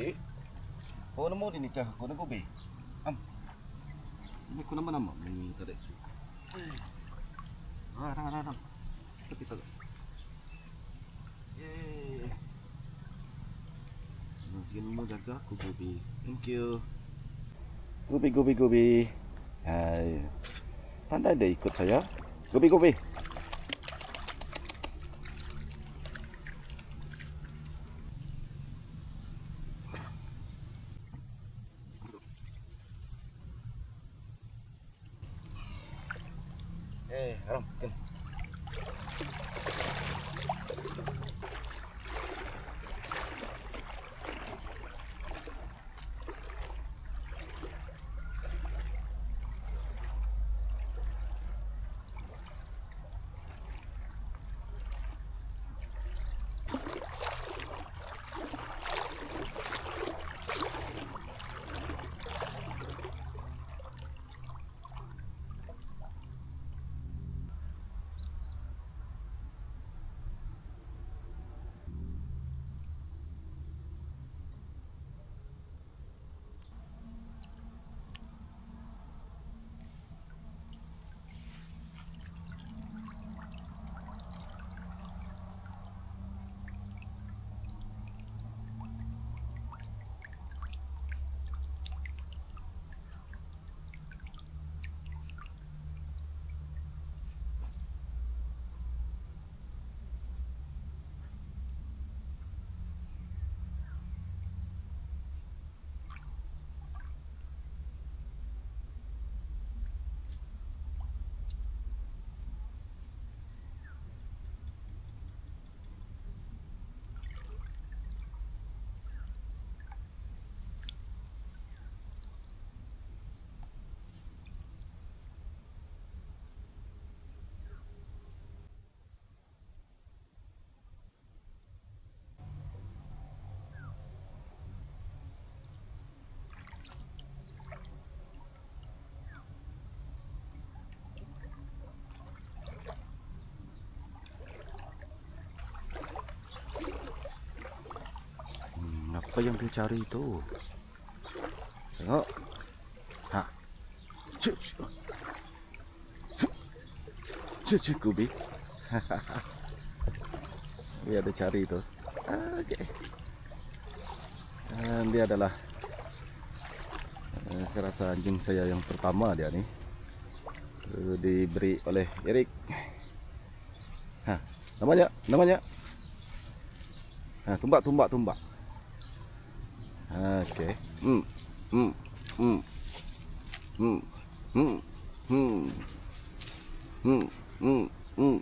Gobi. Oh, nama ni nikah aku nak gobi. Am. Ini aku nama-nama ni tadi. Ah, dah, dah, dah. Tepi tak. Yeay. Nah, Sikit mau jaga aku. Thank you. Gobi, gobi, gobi. Hai. Pandai ikut saya. Gobi, gobi. Eh, haram. Kan. Apa yang dia cari tu? Tengok. Ha. Cuk, cuk, Kubi. dia ada cari tu. Okey. Dan dia adalah eh, saya rasa anjing saya yang pertama dia ni. Eh, Diberi oleh Erik. Ha, namanya, namanya. Ha, tumbak, tumbak, tumbak. Ha, okey. Hmm. Hmm. Hmm. Hmm. Hmm. Hmm. Hmm. Hmm. Hmm.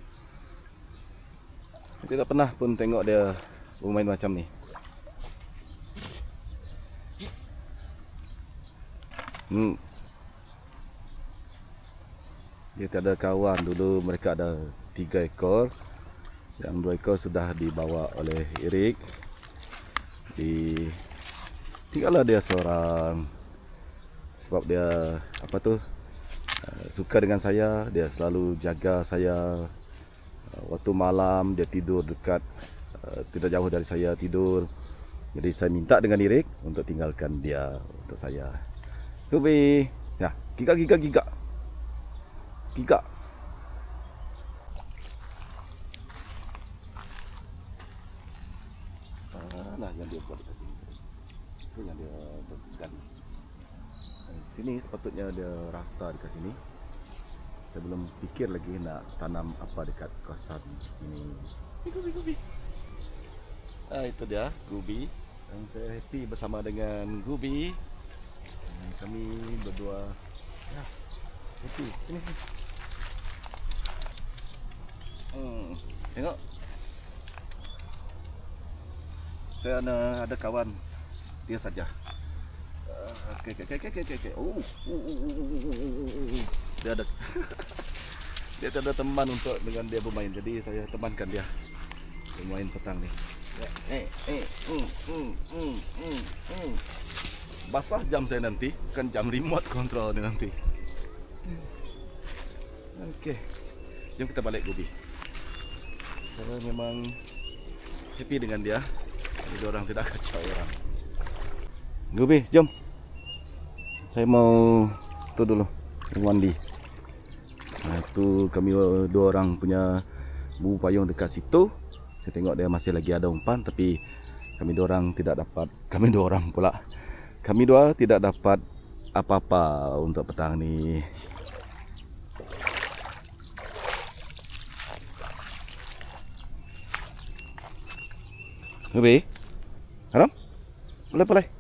Saya tak pernah pun tengok dia bermain macam ni. Hmm. Dia tak ada kawan dulu mereka ada tiga ekor yang dua ekor sudah dibawa oleh Erik di tinggallah dia seorang. Sebab dia apa tu uh, suka dengan saya. Dia selalu jaga saya. Uh, waktu malam dia tidur dekat uh, tidak jauh dari saya tidur. Jadi saya minta dengan Erik untuk tinggalkan dia untuk saya. Kubi ya gigak gigak gigak. Gigak. Mana yang dia buat dekat sini? Itu yang dia gali. Eh, Sini sepatutnya dia rata dekat sini. Saya belum fikir lagi nak tanam apa dekat kawasan ini. Gubi, gubi. Ah, itu dia, Gubi. Dan saya happy bersama dengan Gubi. Dan kami berdua ya, happy. Sini, sini. Hmm, tengok saya ada, ada kawan dia saja. Uh, Okey okey okey okey okey. Oh. oh, oh, oh, oh, oh, oh, oh. Dia ada dia ada teman untuk dengan dia bermain. Jadi saya temankan dia bermain petang ni. Ya. Eh eh mm, mm, mm, mm, mm. Basah jam saya nanti, bukan jam remote control ni nanti. Okey. Jom kita balik Gobi. Saya memang happy dengan dia. Jadi orang tidak kacau orang. Gobi, jom. Saya mau tu dulu. Mandi. Nah, tu kami dua orang punya bubu payung dekat situ. Saya tengok dia masih lagi ada umpan tapi kami dua orang tidak dapat. Kami dua orang pula. Kami dua tidak dapat apa-apa untuk petang ni. Gobi. Haram? Boleh boleh.